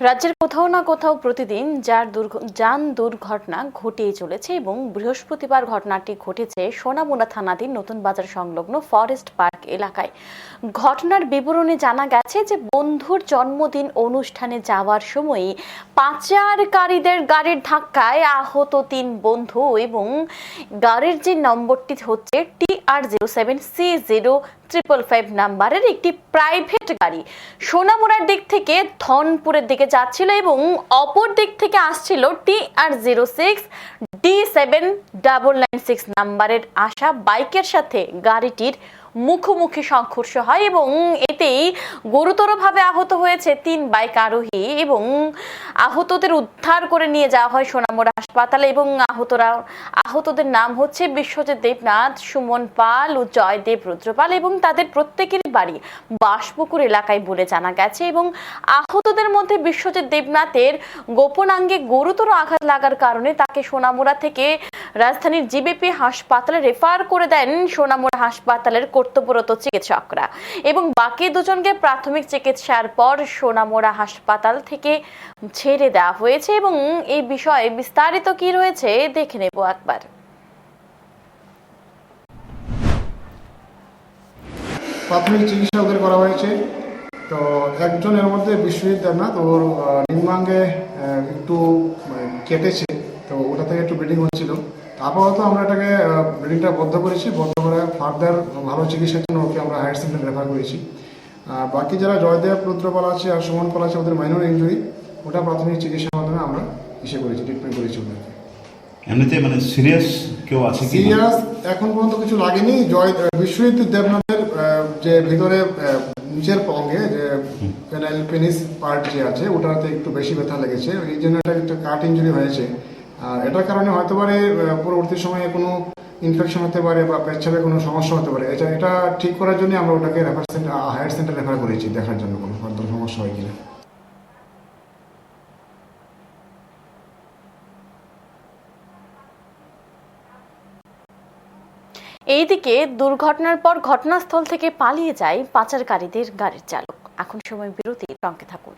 রাজ্যের কোথাও না কোথাও প্রতিদিন যার যান দুর্ঘটনা ঘটিয়ে চলেছে এবং বৃহস্পতিবার ঘটনাটি ঘটেছে সোনামুনা থানাধীন নতুন বাজার সংলগ্ন ফরেস্ট পার্ক এলাকায়। ঘটনার বিবরণে জানা গেছে যে বন্ধুর জন্মদিন অনুষ্ঠানে যাওয়ার সময় পাচারকারীদের গাড়ির ধাক্কায় আহত তিন বন্ধু এবং গাড়ির যে নম্বরটি হচ্ছে T R zero seven C zero triple five নাম্বারের একটি প্রাইভেট গাড়ি। সোনামুড়ার দিক থেকে ধনপুরের দিকে যাচ্ছিল এবং অপর দিক থেকে আসছিল T R zero six D seven double nine six নাম্বারের আসা বাইকের সাথে গাড়িটির মুখোমুখি সংঘর্ষ হয় এবং এতেই গুরুতরভাবে আহত হয়েছে তিন বাইক আরোহী এবং আহতদের উদ্ধার করে নিয়ে যাওয়া হয় সোনামুড়া হাসপাতালে এবং আহতরা, আহতদের নাম হচ্ছে বিশ্বজিৎ দেবনাথ, সুমন পাল ও জয়দেব রুদ্রপাল এবং তাদের প্রত্যেকেরই বাড়ি বাসপুকুর এলাকায় বলে জানা গেছে এবং আহতদের মধ্যে বিশ্বজিৎ দেবনাথের গোপনাঙ্গে গুরুতর আঘাত লাগার কারণে তাকে সোনামুড়া থেকে রাজধানীর জিবিপি হাসপাতালে রেফার করে দেন সোনামুড়া হাসপাতালের কর্তব্যরত চিকিৎসকরা। এবং বাকি দুজনকে প্রাথমিক চিকিৎসার পর সোনামুড়া হাসপাতাল থেকে ছেড়ে দেওয়া হয়েছে এবং এই বিষয়ে বিস্তারিত কি রয়েছে দেখে নেব একবার। প্রাথমিক চিকিৎসা ওদের করা হয়েছে। তো একজন এর মধ্যে বিশ্বজিৎ দেবনাথ ওর নিম্নাঙ্গে একটু মানে, কেটেছে। আপাতত আমরা এটাকে ব্লিডিংটা বদ্ধ করেছি। বদ্ধ করে ফার্দার ভালো চিকিৎসার জন্য ওকে আমরা হায়ার সেন্টার রেফার করেছি। বাকি যারা জয়দেব রুদ্রপাল আছে আর সুমন পাল আছে ওদের মাইনর ইঞ্জুরি ওটা প্রাথমিক চিকিৎসার মাধ্যমে আমরা ইসে করেছি ট্রিটমেন্ট করেছি ওদেরকে এমনিতে মানে সিরিয়াস কেউ আছে কি সিরিয়াস এখন পর্যন্ত কিছু লাগেনি। জয় বিশ্বজিৎ দেবনাথের যে ভিতরে নিচের অঙ্গে যে পেনাইল পেনিস পার্ট যে আছে ওটাতে একটু বেশি ব্যথা লেগেছে। এই জন্য একটু কাট ইঞ্জুরি হয়েছে। আর এটার কারণে হতে পারে পরবর্তী সময়ে কোনো ইনফেকশন হতে পারে বা পেচ্ছাপে কোনো সমস্যা হতে পারে। এটা এটা ঠিক করার জন্য আমরা ওটাকে refer centre higher centre refer করেছি দেখার জন্য কোনো ফার্দার সমস্যা হয় কিনা। এইদিকে দুর্ঘটনার পর ঘটনাস্থল থেকে পালিয়ে যায় পাচারকারীদের গাড়ির চালক। এখন সময় বিরতি, সঙ্গে থাকুন।